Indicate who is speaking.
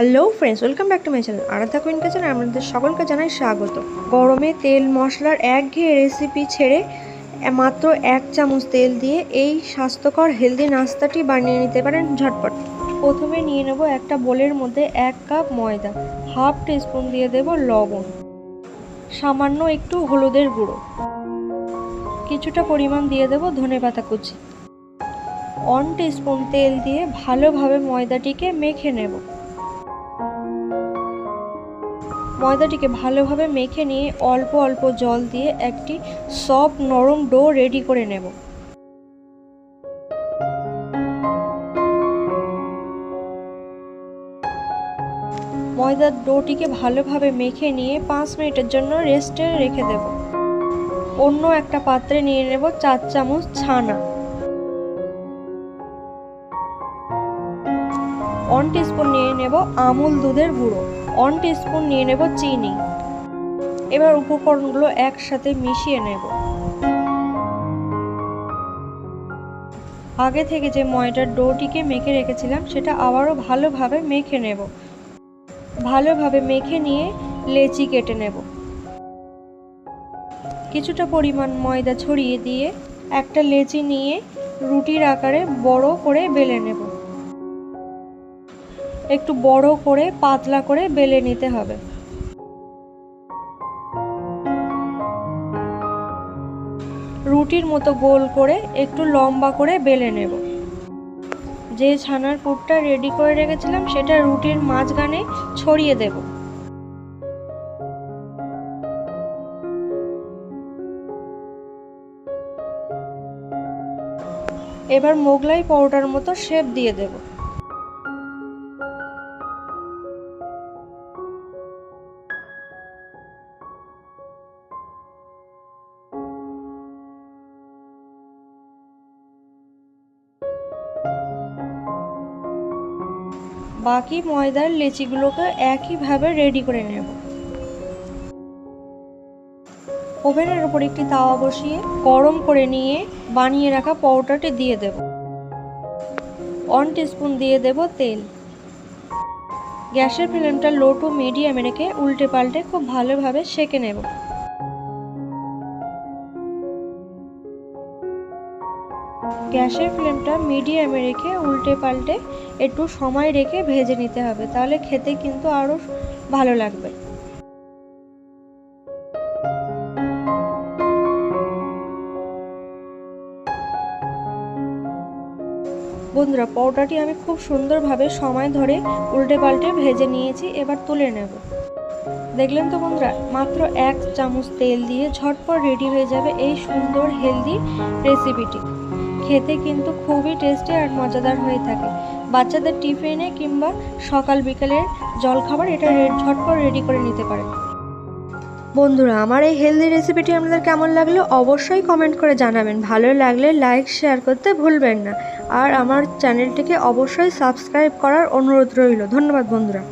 Speaker 1: Hello friends welcome back to my channel Aradha queen kitchen আপনাদের সকলকে জানাই স্বাগত। গরমে তেল মশলার এক একঘেয়ে রেসিপি ছেড়ে মাত্র এক চামচ তেল দিয়ে এই স্বাস্থ্যকর হেলদি নাস্তাটি বানিয়ে নিতে পারেন ঝটপট। প্রথমে নিয়ে নেব একটা বোলের মধ্যে এক কাপ ময়দা, হাফ টিস্পুন দিয়ে দেব লবণ, সামান্য একটু হলুদের গুঁড়ো, কিছুটা পরিমাণ দিয়ে দেব ধনে পাতা কুচি। ওয়ান টিস্পুন তেল দিয়ে ভালোভাবে ময়দাটিকে মেখে নেব। ময়দাটিকে ভালোভাবে মেখে নিয়ে অল্প অল্প জল দিয়ে একটি সফট নরম ডো রেডি করে নেব। ময়দার ডোটিকে ভালোভাবে মেখে নিয়ে পাঁচ মিনিটের জন্য রেস্টে রেখে দেব। অন্য একটা পাত্রে নিয়ে নেব চার চামচ ছানা। ওয়ান টিস্পুন নিয়ে নেব আমুল দুধের গুঁড়ো। ওয়ান টিস্পুন নিয়ে নেব চিনি। এবার উপকরণগুলো একসাথে মিশিয়ে নেব। আগে থেকে যে ময়দার ডোটিকে মেখে রেখেছিলাম, সেটা আবারও ভালোভাবে মেখে নেব। ভালোভাবে মেখে নিয়ে লেচি কেটে নেব। কিছুটা পরিমাণ ময়দা ছড়িয়ে দিয়ে একটা লেচি নিয়ে রুটির আকারে বড় করে বেলে নেব। একটু বড় করে, পাতলা করে বেলে নিতে হবে। রুটির মতো গোল করে একটু লম্বা করে বেলে নেব। যে ছানার পুরটা রেডি করে রেখেছিলাম, সেটা রুটির মাঝখানে ছড়িয়ে দেব। এবার মোগলাই পরোটার মতো শেপ দিয়ে দেবো। বাকি ময়দার লেচিগুলোকে একইভাবে রেডি করে নেব। ওভেনের উপর একটি তাওয়া বসিয়ে গরম করে নিয়ে বানিয়ে রাখা পাউডারটি দিয়ে দেব। ওয়ান টিস্পুন দিয়ে দেব তেল। গ্যাসের ফ্লেমটা লো টু মিডিয়ামে রেখে উল্টে পাল্টে খুব ভালোভাবে সেকে নেব। গ্যাসের ফ্লেমটা মিডিয়ামে রেখে উল্টে পাল্টে একটু সময় রেখে ভেজে নিতে হবে। তাহলে খেতে কিন্তু আরও ভালো লাগবে। বন্ধুরা, পরোটাটি আমি খুব সুন্দরভাবে সময় ধরে উল্টে পাল্টে ভেজে নিয়েছি, এবার তুলে নেব। দেখলেন তো বন্ধুরা, মাত্র এক চামচ তেল দিয়ে ঝটপট রেডি হয়ে যাবে এই সুন্দর হেলদি রেসিপিটি খেতে কিন্তু খুবই টেস্টি আর মজাদার হয়ে থাকে। বাচ্চাদের টিফিনে কিংবা সকাল বিকালের জলখাবার এটা ঝটপট রেডি করে নিতে পারে। বন্ধুরা, আমার এই হেলদি রেসিপিটি আপনাদের কেমন লাগল অবশ্যই কমেন্ট করে জানাবেন। ভালো লাগলে লাইক শেয়ার করতে ভুলবেন না। আর আমার চ্যানেলটিকে অবশ্যই সাবস্ক্রাইব করার অনুরোধ রইল। ধন্যবাদ বন্ধুরা।